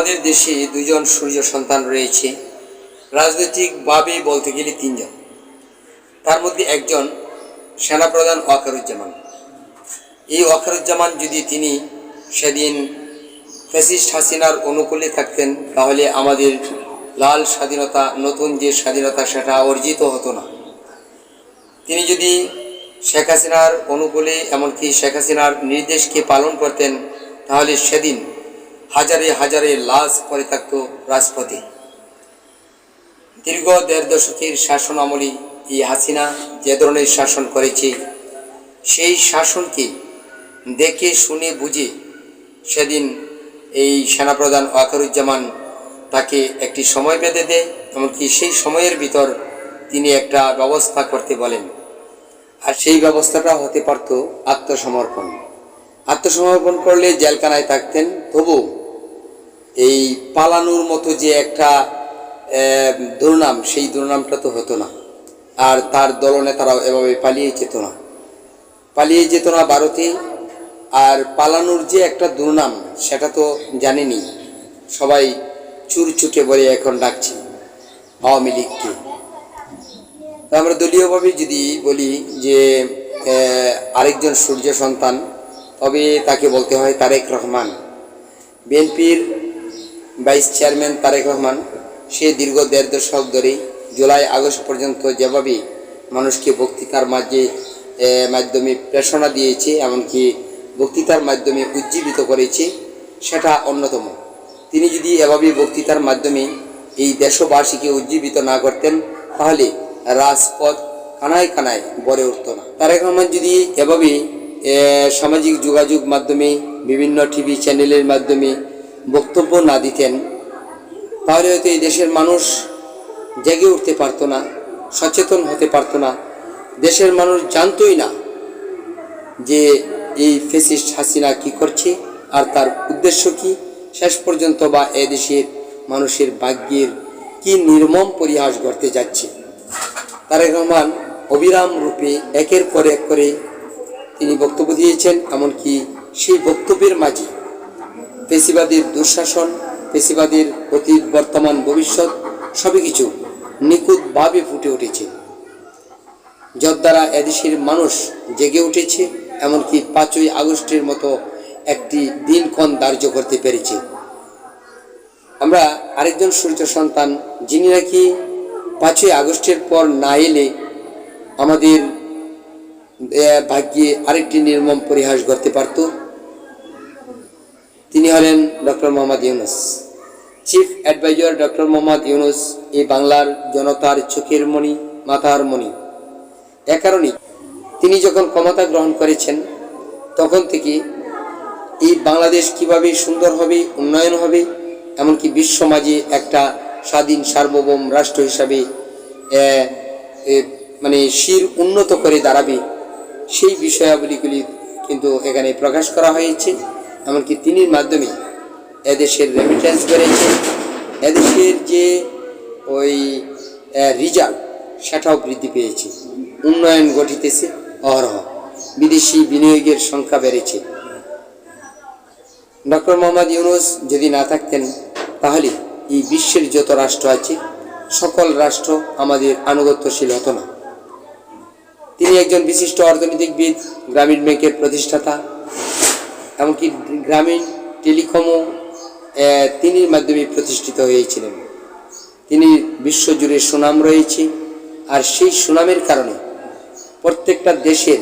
আমাদের দেশে দুজন সূর্য সন্তান রয়েছে। রাজনৈতিকভাবে বলতে গেলে তিনজন। তার মধ্যে একজন সেনাপ্রধান ওয়াকারুজ্জামান। এই ওয়াকারুজ্জামান যদি তিনি সেদিন ফ্যাসিস্ট হাসিনার অনুকূলে থাকতেন, তাহলে আমাদের লাল স্বাধীনতা, নতুন যে স্বাধীনতা, সেটা অর্জিত হতো না। তিনি যদি শেখ হাসিনার অনুকূলে, এমনকি শেখ হাসিনার নির্দেশকে পালন করতেন, তাহলে সেদিন হাজারে হাজারে লাশ পরে থাকত রাজপথে। দীর্ঘ দেড় দশকের শাসন আমলে এই হাসিনা যে ধরনের শাসন করেছে, সেই শাসনকে দেখে শুনে বুঝে সেদিন এই সেনাপ্রধান ওয়াকারুজ্জামান তাকে একটি সময় বেঁধে দেয়, এমনকি সেই সময়ের ভিতর তিনি একটা ব্যবস্থা করতে বলেন। আর সেই ব্যবস্থাটা হতে পারত আত্মসমর্পণ। আত্মসমর্পণ করলে জেলখানায় থাকতেন তবু এই পালানোর মতো যে একটা দুর্নাম, সেই দুর্নামটা তো হতো না। আর তার দলনে দলনেতারাও এভাবে পালিয়ে যেত না। পালিয়ে যেত না ভারতে। আর পালানোর যে একটা দুর্নাম, সেটা তো জানেনি। সবাই চুর চুটে বলে এখন ডাকছে আওয়ামী লীগকে। আমরা দলীয়ভাবে যদি বলি যে আরেকজন সূর্য সন্তান, তবে তাকে বলতে হয় তারেক রহমান। বিএনপির ভাইস চেয়ারম্যান তারেক রহমান, সে দীর্ঘ দেড় দশক ধরে জুলাই আগস্ট পর্যন্ত যেভাবে মানুষকে বক্তৃতার মাঝে মাধ্যমে প্রেরণা দিয়েছে, এমনকি বক্তৃতার মাধ্যমে উজ্জীবিত করেছে, সেটা অন্যতম। তিনি যদি এভাবে বক্তৃতার মাধ্যমে এই দেশবাসীকে উজ্জীবিত না করতেন, তাহলে রাজপথ কানায় কানায় গড়ে উঠত না। তারেক রহমান যদি এভাবে সামাজিক যোগাযোগ মাধ্যমে, বিভিন্ন টিভি চ্যানেলের মাধ্যমে বক্তব্য না দিতেন, তাহলে হয়তো এই দেশের মানুষ জেগে উঠতে পারতো না, সচেতন হতে পারতো না। দেশের মানুষ জানতোই না যে এই ফেসিস্ট হাসিনা কি করছে আর তার উদ্দেশ্য কি, শেষ পর্যন্ত বা এদেশের মানুষের ভাগ্যের কি নির্মম পরিহাস করতে যাচ্ছে। তারেক রহমান অবিরাম রূপে একের পর এক করে তিনি বক্তব্য দিয়েছেন, এমনকি সেই বক্তব্যের মাঝে পেশিবাদীর দুঃশাসন, পেশিবাদীর অতীত, বর্তমান, ভবিষ্যৎ, সবই কিছু নিখুঁতভাবে ফুটে উঠেছে। যার দ্বারা এদেশের মানুষ জেগে উঠেছে, এমনকি পাঁচই আগস্টের মতো একটি দিনক্ষণ ধার্য করতে পেরেছে। আমরা আরেকজন সূর্য সন্তান, যিনি নাকি পাঁচই আগস্টের পর না এলে আমাদের ভাগ্যে আরেকটি নির্মম পরিহাস করতে পারত। তিনি হলেন doctor Mohammad Yunus. Chief adviser doctor Mohammad Yunus এই বাংলার জনতার চোখের মণি, মাথার মণি। এ কারণেই তিনি যখন ক্ষমতা গ্রহণ করেছেন, তখন থেকে এই বাংলাদেশ কীভাবে সুন্দর হবে, উন্নয়ন হবে, এমনকি বিশ্ব মাঝে একটা স্বাধীন সার্বভৌম রাষ্ট্র হিসাবে মানে শির উন্নত করে দাঁড়াবে, সেই বিষয়াবলীগুলি কিন্তু এখানে প্রকাশ করা হয়েছে। এমনকি তিনির মাধ্যমে এদেশের রেমিটেন্স বেড়েছে এদেশের যে ওই রিজার্ভ, সেটাও বৃদ্ধি পেয়েছে। উন্নয়ন ঘটিতেছে অহরহ। বিদেশি বিনিয়োগের সংখ্যা বেড়েছে। ডক্টর মোহাম্মদ ইউনুস যদি না থাকতেন, তাহলে এই বিশ্বের যত রাষ্ট্র আছে, সকল রাষ্ট্র আমাদের আনুগত্যশীল হতো না। তিনি একজন বিশিষ্ট অর্থনীতিবিদ, গ্রামীণ ব্যাংকের প্রতিষ্ঠাতা এমনকি গ্রামীণ টেলিকমও তিনির মাধ্যমে প্রতিষ্ঠিত হয়েছিলেন। তিনি বিশ্বজুড়ে সুনাম রয়েছে, আর সেই সুনামের কারণে প্রত্যেকটা দেশের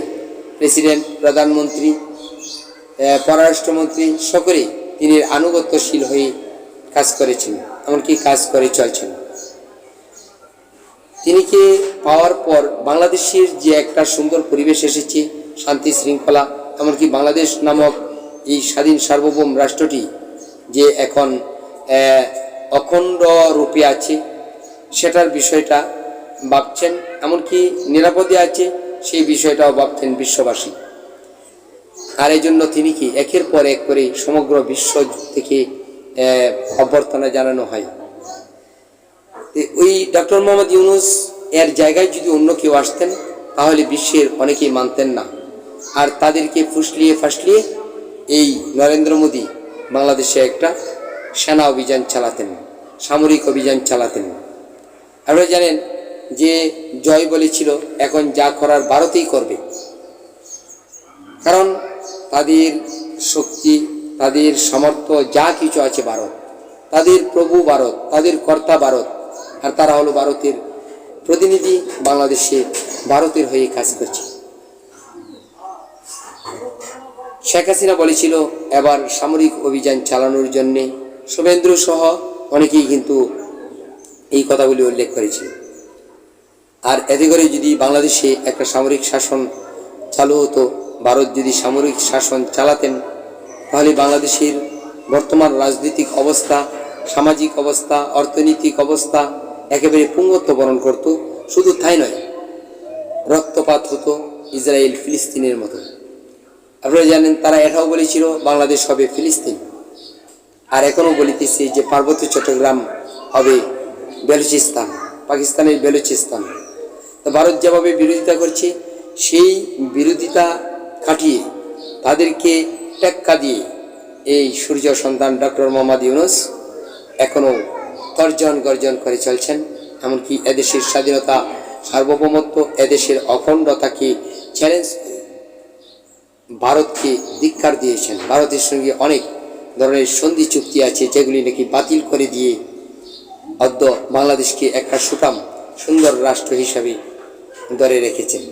প্রেসিডেন্ট, প্রধানমন্ত্রী পররাষ্ট্রমন্ত্রী সকলেই তিনি আনুগত্যশীল হয়ে কাজ করেছেন, এমনকি কাজ করে চলছেন। তিনিকে পাওয়ার পর বাংলাদেশের যে একটা সুন্দর পরিবেশ এসেছে, শান্তি শৃঙ্খলা, এমনকি বাংলাদেশ নামক এই স্বাধীন সার্বভৌম রাষ্ট্রটি যে এখন অখণ্ড রূপে আছে, সেটার বিষয়টা ভাবছেন, এমনকি নিরাপদে আছে, সেই বিষয়টাও ভাবছেন বিশ্ববাসী। আর এই জন্য তিনি কি একের পর এক করে সমগ্র বিশ্ব থেকে অভ্যর্থনা জানানো হয়। ওই ডক্টর মোহাম্মদ ইউনুস এর জায়গায় যদি অন্য কেউ আসতেন, তাহলে বিশ্বের অনেকেই মানতেন না। আর তাদেরকে ফুসলিয়ে ফাসলিয়ে এই নরেন্দ্র মোদী বাংলাদেশে একটা সেনা অভিযান চালাতেন, সামরিক অভিযান চালাতেন। আপনারা জানেন যে জয় বলেছিল, এখন যা করার ভারতেই করবে। কারণ তাদের শক্তি, তাদের সামর্থ্য যা কিছু আছে ভারত, তাদের প্রভু ভারত, তাদের কর্তা ভারত, আর তারা হলো ভারতের প্রতিনিধি, বাংলাদেশে ভারতের হয়ে কাজ করছে। শেখ হাসিনা বলেছিল, এবার সামরিক অভিযান চালানোর জন্যে শুভেন্দ্র সহ অনেকেই কিন্তু এই কথাগুলি উল্লেখ করেছিল। আর এতে করে যদি বাংলাদেশে একটা সামরিক শাসন চালু হতো, ভারত যদি সামরিক শাসন চালাতেন, তাহলে বাংলাদেশের বর্তমান রাজনৈতিক অবস্থা, সামাজিক অবস্থা, অর্থনৈতিক অবস্থা একেবারে পুঙ্গত্ব বরণ করত। শুধু তাই নয়, রক্তপাত হতো ইসরায়েল ফিলিস্তিনের মতো। আপনারা জানেন তারা এটাও বলেছিল, বাংলাদেশ হবে ফিলিস্তিন। আর এখনও বলিতেছি যে, পার্বত্য চট্টগ্রাম হবে বেলুচিস্তান, পাকিস্তানের বেলুচিস্তান। তো ভারত যেভাবে বিরোধিতা করছে, সেই বিরোধিতা কাটিয়ে তাদেরকে টেক্কা দিয়ে এই সূর্য সন্তান ডক্টর মোহাম্মদ ইউনুস এখনও তর্জন গর্জন করে চলছেন। এমনকি এদেশের স্বাধীনতা সার্বভৌমত্ব, এদেশের অখণ্ডতাকে চ্যালেঞ্জ ভারতকে ধিক্ষার দিয়েছেন। ভারতের সঙ্গে অনেক ধরনের সন্ধি চুক্তি আছে যেগুলি নাকি বাতিল করে দিয়ে অদ্য বাংলাদেশকে একটা সুটাম সুন্দর রাষ্ট্র হিসাবে ধরে রেখেছেন।